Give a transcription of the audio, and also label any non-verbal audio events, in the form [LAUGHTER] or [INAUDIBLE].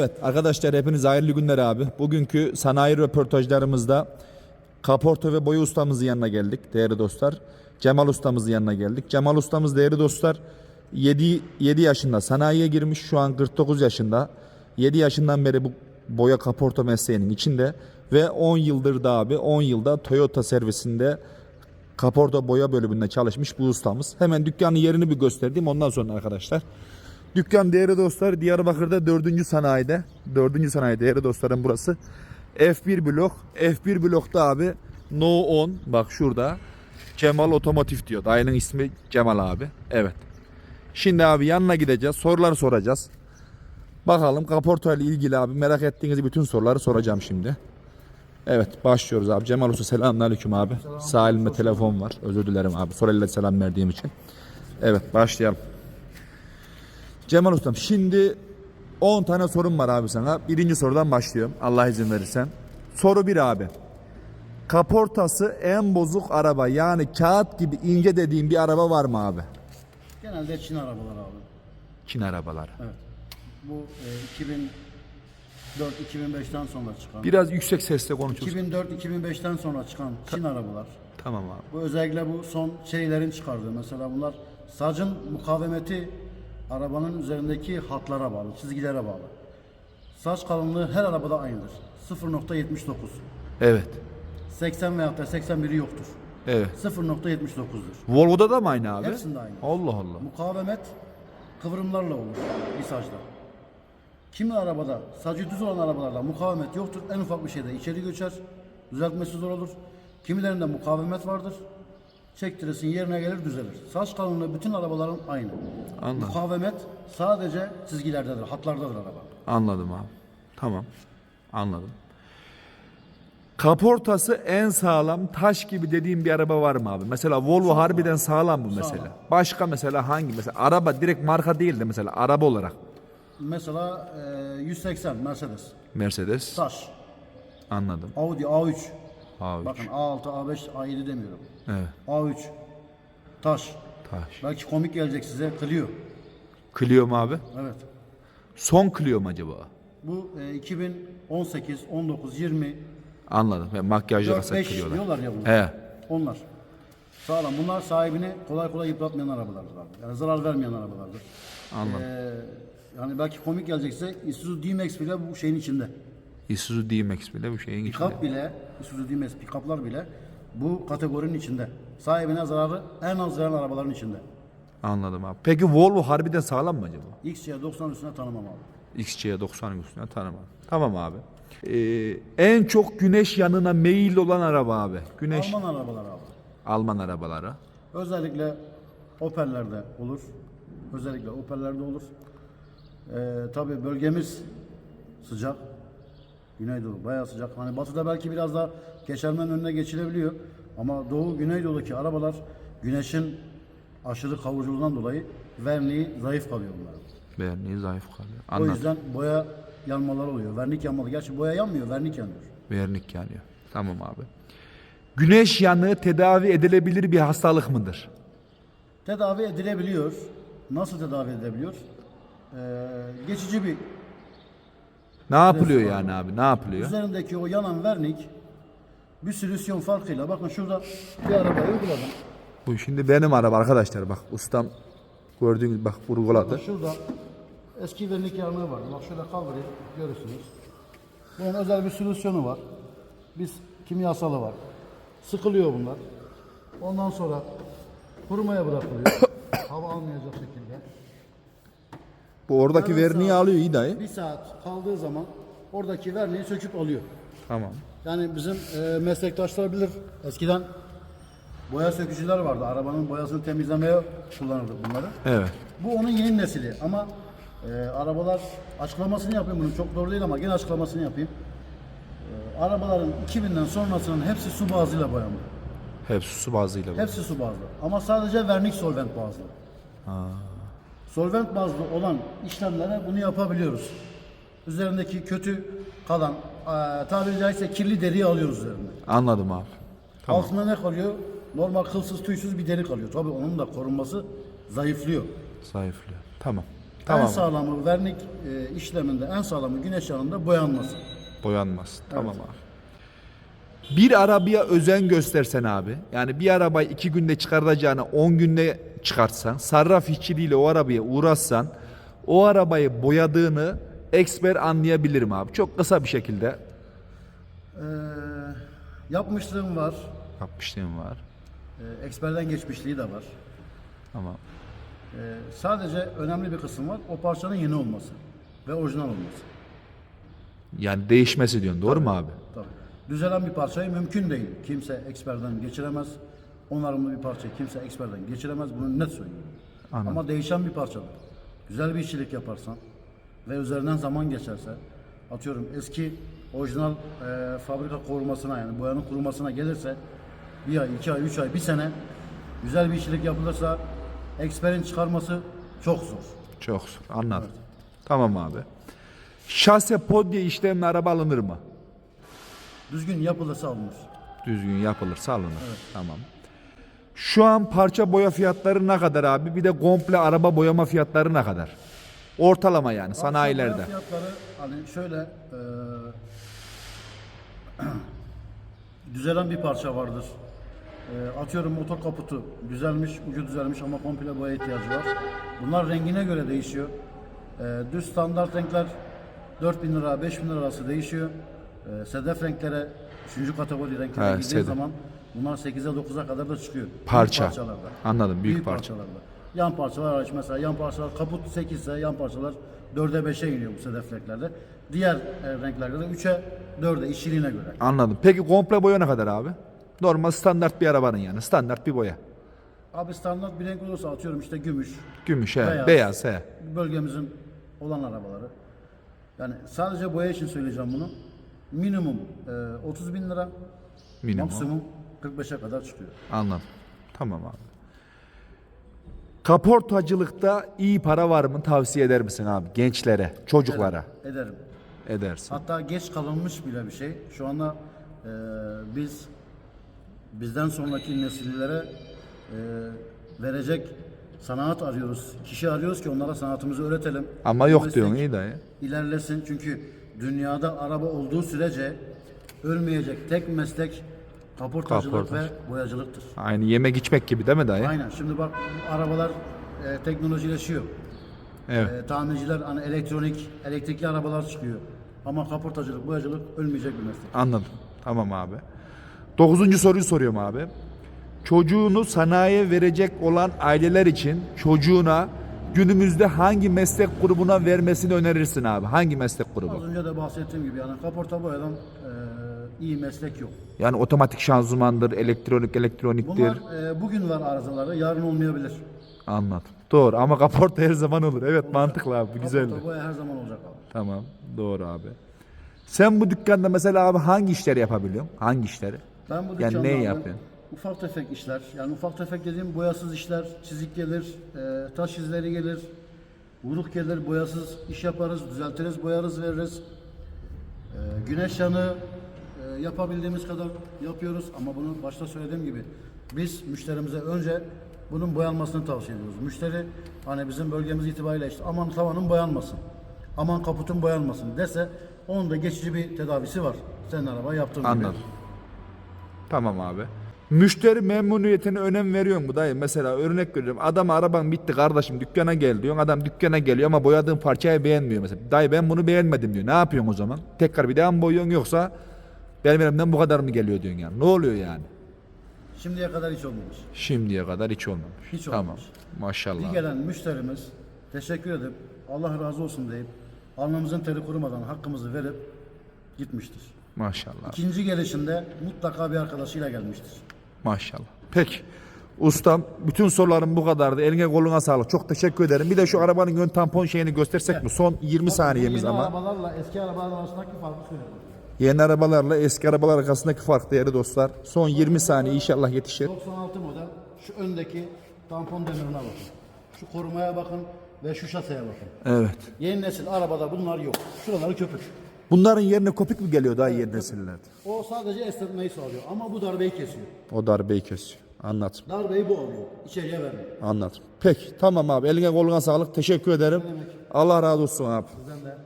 Evet arkadaşlar hepiniz hayırlı günler abi. Bugünkü sanayi röportajlarımızda kaporta ve boya ustamızın yanına geldik değerli dostlar. Cemal ustamızın yanına geldik. Cemal ustamız değerli dostlar 7, 7 yaşında sanayiye girmiş şu an 49 yaşında. 7 yaşından beri bu boya kaporta mesleğinin içinde ve 10 yıldır da abi 10 yılda Toyota servisinde kaporta boya bölümünde çalışmış bu ustamız. Hemen dükkanın yerini bir göstereyim ondan sonra arkadaşlar. Dükkan değerli dostlar Diyarbakır'da 4. sanayide. 4. sanayi değerli dostlarım burası. F1 blok. F1 blokta abi No 10 bak şurada Cemal Otomotiv diyor. Dayının ismi Cemal abi. Evet. Şimdi abi yanına gideceğiz. Sorular soracağız. Bakalım kaporta ile ilgili abi merak ettiğiniz bütün soruları soracağım şimdi. Evet başlıyoruz abi. Cemal Usta selamünaleyküm abi. Sağ elimde telefon var. Özür dilerim abi. Soru elle selam verdiğim için. Evet başlayalım. Cemal Ustam şimdi 10 tane sorum var abi sana. Birinci sorudan başlıyorum Allah izin verirsen. Soru 1 abi. Kaportası en bozuk araba yani kağıt gibi ince dediğin bir araba var mı abi? Genelde Çin arabalar abi. Çin arabaları. Evet. Bu e, 2004-2005'ten sonra çıkan. Biraz yüksek sesle konuşursun. 2004-2005'ten sonra çıkan Çin arabalar. Tamam abi. Bu özellikle bu son serilerin çıkardığı. Mesela bunlar sacın mukavemeti arabanın üzerindeki hatlara bağlı, çizgilere bağlı. Saç kalınlığı her arabada aynıdır. 0.79. Evet. 80 veyahut da 81'i yoktur. Evet. 0.79'dur. Volvo'da da mı aynı abi? Hepsinde aynı. Allah Allah. Mukavemet kıvrımlarla olur bir sacda. Kimi arabada, sacı düz olan arabalarda mukavemet yoktur. En ufak bir şeyde içeri göçer. Düzeltmesi zor olur. Kimilerinde mukavemet vardır. Çektirirsin yerine gelir düzelir. Saç kalınlığı bütün arabaların aynı. Anladım. Mukavemet sadece çizgilerdedir, hatlardadır araba. Anladım abi. Tamam. Anladım. Kaportası en sağlam taş gibi dediğim bir araba var mı abi? Mesela Volvo harbiden sağlam bu mesela. Başka mesela hangi? Mesela araba direkt marka değil de mesela araba olarak. Mesela e, 180 Mercedes, Mercedes. taş, Anladım. Audi A3. A3. Bakın A6, A5, A7 demiyorum. Evet. A3, taş. Taş. Belki komik gelecek size, Clio. Clio mu abi? Evet. Son Clio mu acaba? Bu e, 2018, 19, 20, Anladım. Ben makyajlı 4, kasak 5 Clio'lar. diyorlar ya bunlar. He. Onlar. Sağlam. Bunlar sahibini kolay kolay yıpratmayan arabalardır abi. Yani zarar vermeyen arabalardır. Anladım. Ee, yani belki komik gelecek size Isuzu D-Max bile bu şeyin içinde. Isuzu D-Max bile bu şeyin içinde. Pickup bile, Isuzu D-Max pickuplar bile bu kategorinin içinde. Sahibine zararı en az veren arabaların içinde. Anladım abi. Peki Volvo harbiden sağlam mı acaba? XC 90 üstüne tanımam abi. XC'ye 90 üstüne tanımam. Tamam abi. Ee, en çok güneş yanına meyil olan araba abi. Güneş Alman arabalar abi. Alman arabaları. Özellikle Opel'lerde olur. Özellikle Opel'lerde olur. Ee, tabii bölgemiz sıcak. Güneydoğu bayağı sıcak. Hani batıda belki biraz daha geçermen önüne geçilebiliyor. Ama Doğu Güneydoğu'daki arabalar güneşin aşırı kavuruculuğundan dolayı verniği zayıf kalıyor bunların. Verniği zayıf kalıyor. O Anladım. yüzden boya yanmaları oluyor. Vernik yanmalı. Gerçi boya yanmıyor, vernik yanıyor. Vernik yanıyor. Tamam abi. Güneş yanığı tedavi edilebilir bir hastalık mıdır? Tedavi edilebiliyor. Nasıl tedavi edilebiliyor? Ee, geçici bir Ne yapılıyor yani abi? Ne yapılıyor? Üzerindeki o yanan vernik bir solüsyon farkıyla bakın şurada bir arabaya uyguladım. Bu şimdi benim araba arkadaşlar bak ustam gördüğünüz bak vurguladı. Şurada eski vernik yanığı var. Bak şöyle kaldırayım görürsünüz. Bunun özel bir solüsyonu var. Biz kimyasalı var. Sıkılıyor bunlar. Ondan sonra kurumaya bırakılıyor. [COUGHS] Hava almayacak şekilde. Bu oradaki Yarım verniği saat, alıyor iyi dayı. Bir saat kaldığı zaman oradaki verniği söküp alıyor. Tamam. Yani bizim e, meslektaşlar bilir. Eskiden boya sökücüler vardı. Arabanın boyasını temizlemeye kullanırdık bunları. Evet. Bu onun yeni nesili ama e, arabalar açıklamasını yapayım bunun çok doğru değil ama gene açıklamasını yapayım. E, arabaların 2000'den sonrasının hepsi su bazıyla boyandı. Hepsi su bazıyla. bu. Hepsi su bazlı. Ama sadece vernik solvent bazlı. Solvent bazlı olan işlemlere bunu yapabiliyoruz. Üzerindeki kötü kalan, e, tabiri caizse kirli deriyi alıyoruz üzerinde. Anladım abi. Tamam. Altında ne kalıyor? Normal kılsız tüysüz bir deri kalıyor. Tabii onun da korunması zayıflıyor. Zayıflıyor. Tamam. Tamam. En sağlamı vernik e, işleminde en sağlamı güneş yanında boyanması. Boyanmaz. Tamam abi. Bir arabaya özen göstersen abi. Yani bir arabayı iki günde çıkartacağını 10 günde çıkartsan, sarraf işçiliğiyle o arabaya uğraşsan, o arabayı boyadığını eksper anlayabilirim abi. Çok kısa bir şekilde Ee, yapmışlığım var. yapmışlığım var. E, eksperden geçmişliği de var. Tamam. Ee, sadece önemli bir kısım var. O parçanın yeni olması ve orijinal olması. Yani değişmesi diyorsun. Doğru mu abi? Tabii. Düzelen bir parçayı mümkün değil. Kimse eksperden geçiremez. Onarımlı bir parçayı kimse eksperden geçiremez. Bunu net söylüyorum. Anladım. Ama değişen bir parçadır. Güzel bir işçilik yaparsan ve üzerinden zaman geçerse atıyorum eski orijinal e, fabrika korumasına yani boyanın kurumasına gelirse bir ay, iki ay, üç ay, bir sene güzel bir işçilik yapılırsa eksperin çıkarması çok zor. Çok zor. Anladım. Tamam abi. Şase podye işlemli araba alınır mı? Düzgün yapılırsa alınır. Düzgün yapılırsa alınır. Tamam. Şu an parça boya fiyatları ne kadar abi? Bir de komple araba boyama fiyatları ne kadar? Ortalama yani sanayilerde. Fiyatları hani şöyle e, [CLEARS THROAT] düzelen bir parça vardır. E, atıyorum motor kaputu düzelmiş, ucu düzelmiş ama komple boya ihtiyacı var. Bunlar rengine göre değişiyor. E, düz standart renkler 4000 lira 5000 lira arası değişiyor. E, sedef renklere 3. kategori renklere Ha, sedef. zaman bunlar 8'e 9'a kadar da çıkıyor. Büyük Parça. parçalarda. Anladım, büyük Büyük parça. parçalarda. Yan parçalar hariç mesela yan parçalar kaput 8 ise yan parçalar 4'e 5'e iniyor bu sedef renklerde. Diğer e, renklerde de 3'e 4'e işçiliğine göre. Anladım. Peki komple boya ne kadar abi? Normal standart bir arabanın yani. Standart bir boya. Abi standart bir renk olursa atıyorum işte gümüş, Gümüş he. Beyaz, Beyaz. he. bölgemizin olan arabaları. Yani sadece boya için söyleyeceğim bunu. Minimum e, 30 bin lira, Minimum. maksimum 45'e kadar çıkıyor. Anladım. Tamam abi. Kaportacılıkta iyi para var mı tavsiye eder misin abi gençlere, çocuklara? Ederim. Edersin. Hatta geç kalınmış bile bir şey. Şu anda e, biz bizden sonraki nesillere e, verecek sanat arıyoruz. Kişi arıyoruz ki onlara sanatımızı öğretelim. Ama yok meslek diyorsun iyi dayı. İlerlesin çünkü dünyada araba olduğu sürece ölmeyecek tek meslek kaportacılık Kaportaj. ve boyacılıktır. Aynı yemek içmek gibi değil mi dayı? Aynen. Şimdi bak arabalar e, teknolojileşiyor. Evet. E, tamirciler hani elektronik, elektrikli arabalar çıkıyor. Ama kaportacılık, boyacılık ölmeyecek bir meslek. Anladım. Tamam abi. Dokuzuncu soruyu soruyorum abi. Çocuğunu sanayiye verecek olan aileler için çocuğuna günümüzde hangi meslek grubuna vermesini önerirsin abi? Hangi meslek Az grubu? önce de bahsettiğim gibi yani kaporta boyadan e, iyi meslek yok. Yani otomatik şanzımandır, elektronik, elektroniktir. Bunlar e, bugün var arızaları, yarın olmayabilir. Anladım. Doğru ama kaporta her zaman olur. Evet mantıklı abi. Bu güzeldi. Kaporta boya her zaman olacak abi. Tamam. Doğru abi. Sen bu dükkanda mesela abi hangi işleri yapabiliyorsun? Hangi işleri? Ben bu Yani dükkanda abi yapıyorsun? Ufak tefek işler, yani ufak tefek dediğim boyasız işler, çizik gelir, e, taş izleri gelir, vuruk gelir, boyasız iş yaparız, düzeltiriz, boyarız, veririz. E, güneş yanı e, yapabildiğimiz kadar yapıyoruz ama bunu başta söylediğim gibi biz müşterimize önce bunun boyanmasını tavsiye ediyoruz. Müşteri hani bizim bölgemiz itibariyle işte aman tavanın boyanmasın, aman kaputun boyanmasın dese onun da geçici bir tedavisi var. Senin araba yaptığın gibi. Anladım. Tamam abi. Müşteri memnuniyetine önem veriyor mu dayı? Mesela örnek veriyorum. Adam araban bitti kardeşim dükkana gel diyorsun. Adam dükkana geliyor ama boyadığın parçayı beğenmiyor mesela. Dayı ben bunu beğenmedim diyor. Ne yapıyorsun o zaman? Tekrar bir daha mı boyuyorsun yoksa benim elimden bu kadar mı geliyor diyorsun yani? Ne oluyor yani? Şimdiye kadar hiç olmamış. Şimdiye kadar hiç olmamış. Hiç tamam. olmamış. Maşallah. Bir gelen müşterimiz teşekkür edip Allah razı olsun deyip alnımızın teri kurumadan hakkımızı verip gitmiştir. Maşallah. İkinci gelişinde mutlaka bir arkadaşıyla gelmiştir. Maşallah. Peki. Ustam bütün sorularım bu kadardı. Eline koluna sağlık. Çok teşekkür ederim. Bir de şu arabanın ön tampon şeyini göstersek mi? Son 20 saniyemiz Yeni ama. arabalarla eski arabalar arasındaki farkı söylüyorum. Yeni arabalarla eski arabalar arasındaki fark değerli dostlar. Son 20 saniye inşallah yetişir. 96 model şu öndeki tampon demirine bakın. Şu korumaya bakın ve şu şaseye bakın. Evet. Yeni nesil arabada bunlar yok. Şuraları köpük. Bunların yerine kopik mi geliyor daha yeni nesillerde? O sadece esnetmeyi sağlıyor ama bu darbeyi kesiyor. O darbeyi kesiyor. Anladım. Darbeyi bu alıyor. İçeriye vermiyor. Anladım. Peki tamam abi eline koluna sağlık. Teşekkür ederim. Allah razı olsun abi. Bizden de